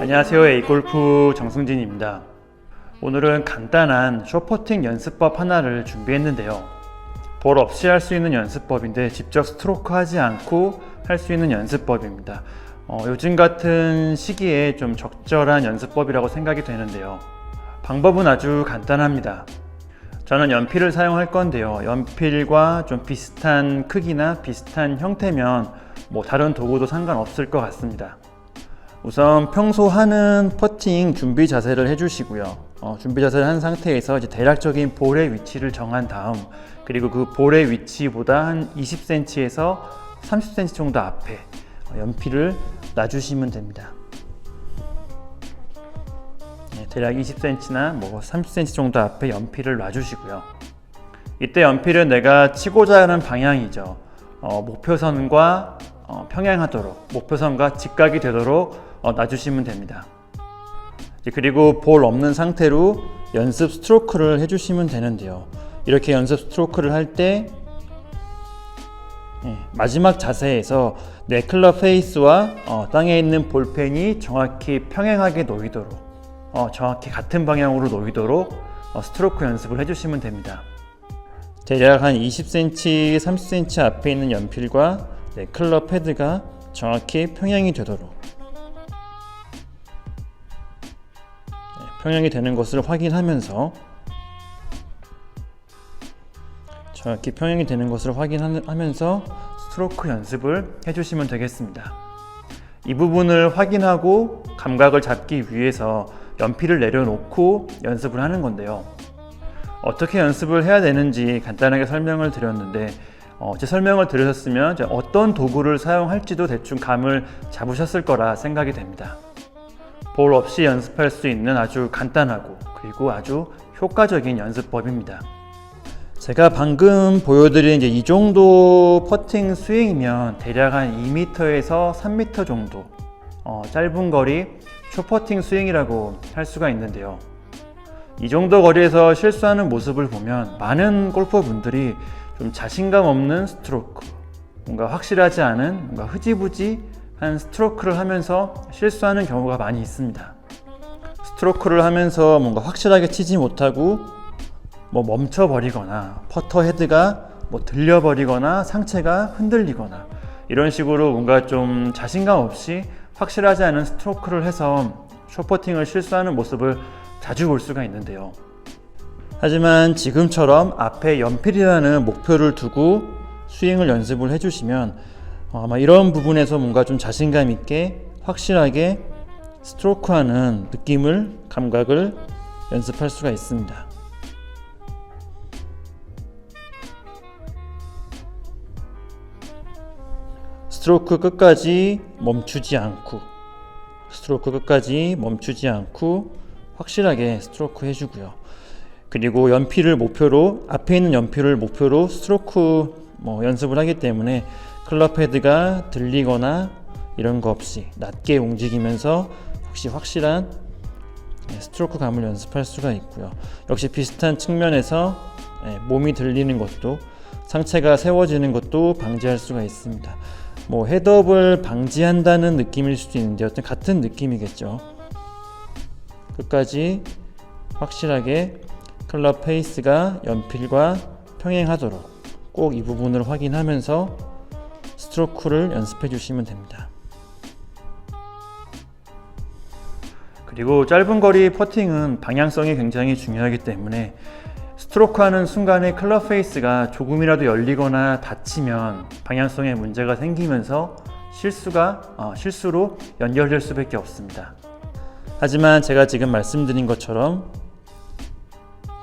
안녕하세요. A골프 정승진입니다. 오늘은 간단한 쇼퍼팅 연습법 하나를 준비했는데요. 볼 없이 할 수 있는 연습법인데 직접 스트로크 하지 않고 할 수 있는 연습법입니다. 어, 요즘 같은 시기에 좀 적절한 연습법이라고 생각이 되는데요. 방법은 아주 간단합니다. 저는 연필을 사용할 건데요. 연필과 좀 비슷한 크기나 비슷한 형태면 뭐 다른 도구도 상관없을 것 같습니다. 우선 평소 하는 퍼팅 준비 자세를 해주시고요. 어, 준비 자세를 한 상태에서 이제 대략적인 볼의 위치를 정한 다음 그리고 그 볼의 위치보다 한 20cm에서 30cm 정도 앞에 어, 연필을 놔주시면 됩니다. 네, 대략 20cm나 뭐 30cm 정도 앞에 연필을 놔주시고요. 이때 연필은 내가 치고자 하는 방향이죠. 어, 목표선과 어, 평행하도록 목표선과 직각이 되도록 어, 놔주시면 됩니다. 그리고 볼 없는 상태로 연습 스트로크를 해주시면 되는데요. 이렇게 연습 스트로크를 할때 예, 마지막 자세에서 내 클럽 페이스와 어, 땅에 있는 볼펜이 정확히 평행하게 놓이도록 어, 정확히 같은 방향으로 놓이도록 어, 스트로크 연습을 해주시면 됩니다. 대략 한 20cm, 30cm 앞에 있는 연필과 내 클럽 패드가 정확히 평행이 되도록 평행이 되는 것을 확인하면서 정확히 평행이 되는 것을 확인하면서 스트로크 연습을 해주시면 되겠습니다. 이 부분을 확인하고 감각을 잡기 위해서 연필을 내려놓고 연습을 하는 건데요. 어떻게 연습을 해야 되는지 간단하게 설명을 드렸는데 어, 제 설명을 들으셨으면 어떤 도구를 사용할지도 대충 감을 잡으셨을 거라 생각이 됩니다. 볼 없이 연습할 수 있는 아주 간단하고 그리고 아주 효과적인 연습법입니다. 제가 방금 보여드린 이제 이 정도 퍼팅 스윙이면 대략 한 2m에서 3m 정도 어, 짧은 거리 쇼퍼팅 스윙이라고 할 수가 있는데요. 이 정도 거리에서 실수하는 모습을 보면 많은 골퍼분들이 좀 자신감 없는 스트로크, 뭔가 확실하지 않은 뭔가 흐지부지 한 스트로크를 하면서 실수하는 경우가 많이 있습니다. 스트로크를 하면서 뭔가 확실하게 치지 못하고 뭐 멈춰버리거나 퍼터 헤드가 뭐 들려버리거나 상체가 흔들리거나 이런 식으로 뭔가 좀 자신감 없이 확실하지 않은 스트로크를 해서 쇼퍼팅을 실수하는 모습을 자주 볼 수가 있는데요. 하지만 지금처럼 앞에 연필이라는 목표를 두고 스윙을 연습을 해주시면 어, 아마 이런 부분에서 뭔가 좀 자신감 있게 확실하게 스트로크하는 느낌을 감각을 연습할 수가 있습니다. 스트로크 끝까지 멈추지 않고 스트로크 끝까지 멈추지 않고 확실하게 스트로크 해주고요. 그리고 연필을 목표로 앞에 있는 연필을 목표로 스트로크 뭐 연습을 하기 때문에 클럽 헤드가 들리거나 이런 거 없이 낮게 움직이면서 혹시 확실한 네, 스트로크 감을 연습할 수가 있고요. 역시 비슷한 측면에서 네, 몸이 들리는 것도 상체가 세워지는 것도 방지할 수가 있습니다. 뭐 헤드업을 방지한다는 느낌일 수도 있는데 어떤 같은 느낌이겠죠. 끝까지 확실하게 클럽 페이스가 연필과 평행하도록 꼭 이 부분을 확인하면서 스트로크를 연습해 주시면 됩니다. 그리고 짧은 거리 퍼팅은 방향성이 굉장히 중요하기 때문에 스트로크 하는 순간에 클럽 페이스가 조금이라도 열리거나 닫히면 방향성에 문제가 생기면서 실수가 어, 실수로 연결될 수밖에 없습니다. 하지만 제가 지금 말씀드린 것처럼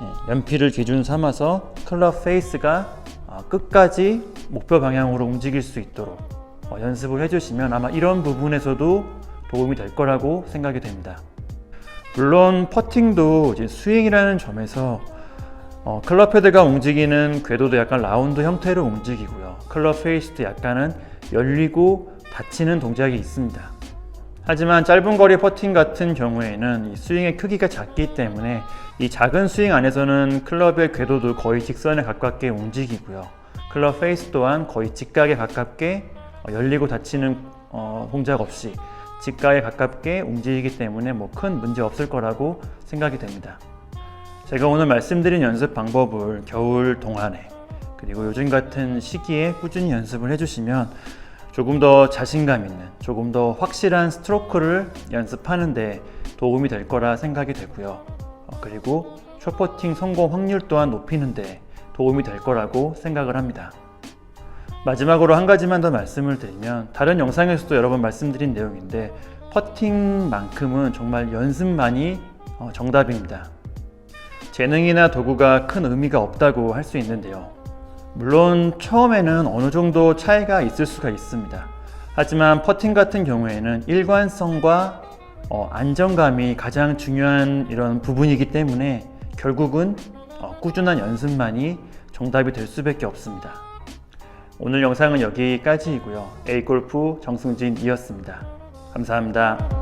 예, 연필을 기준 삼아서 클럽 페이스가 어, 끝까지 목표 방향으로 움직일 수 있도록 어, 연습을 해주시면 아마 이런 부분에서도 도움이 될 거라고 생각이 됩니다. 물론 퍼팅도 이제 스윙이라는 점에서 어, 클럽 헤드가 움직이는 궤도도 약간 라운드 형태로 움직이고요. 클럽 페이스도 약간은 열리고 닫히는 동작이 있습니다. 하지만 짧은 거리 퍼팅 같은 경우에는 이 스윙의 크기가 작기 때문에 이 작은 스윙 안에서는 클럽의 궤도도 거의 직선에 가깝게 움직이고요. 클럽 페이스 또한 거의 직각에 가깝게 어, 열리고 닫히는 어, 동작 없이 직가에 가깝게 움직이기 때문에 뭐 큰 문제 없을 거라고 생각이 됩니다. 제가 오늘 말씀드린 연습 방법을 겨울 동안에 그리고 요즘 같은 시기에 꾸준히 연습을 해주시면 조금 더 자신감 있는, 조금 더 확실한 스트로크를 연습하는데 도움이 될 거라 생각이 되고요. 어, 그리고 쇼퍼팅 성공 확률 또한 높이는데 도움이 될 거라고 생각을 합니다. 마지막으로 한 가지만 더 말씀을 드리면 다른 영상에서도 여러 번 말씀드린 내용인데 퍼팅만큼은 정말 연습만이 어, 정답입니다. 재능이나 도구가 큰 의미가 없다고 할 수 있는데요. 물론 처음에는 어느 정도 차이가 있을 수가 있습니다. 하지만 퍼팅 같은 경우에는 일관성과 어, 안정감이 가장 중요한 이런 부분이기 때문에 결국은 어, 꾸준한 연습만이 정답이 될 수밖에 없습니다. 오늘 영상은 여기까지이고요. A골프 정승진이었습니다. 감사합니다.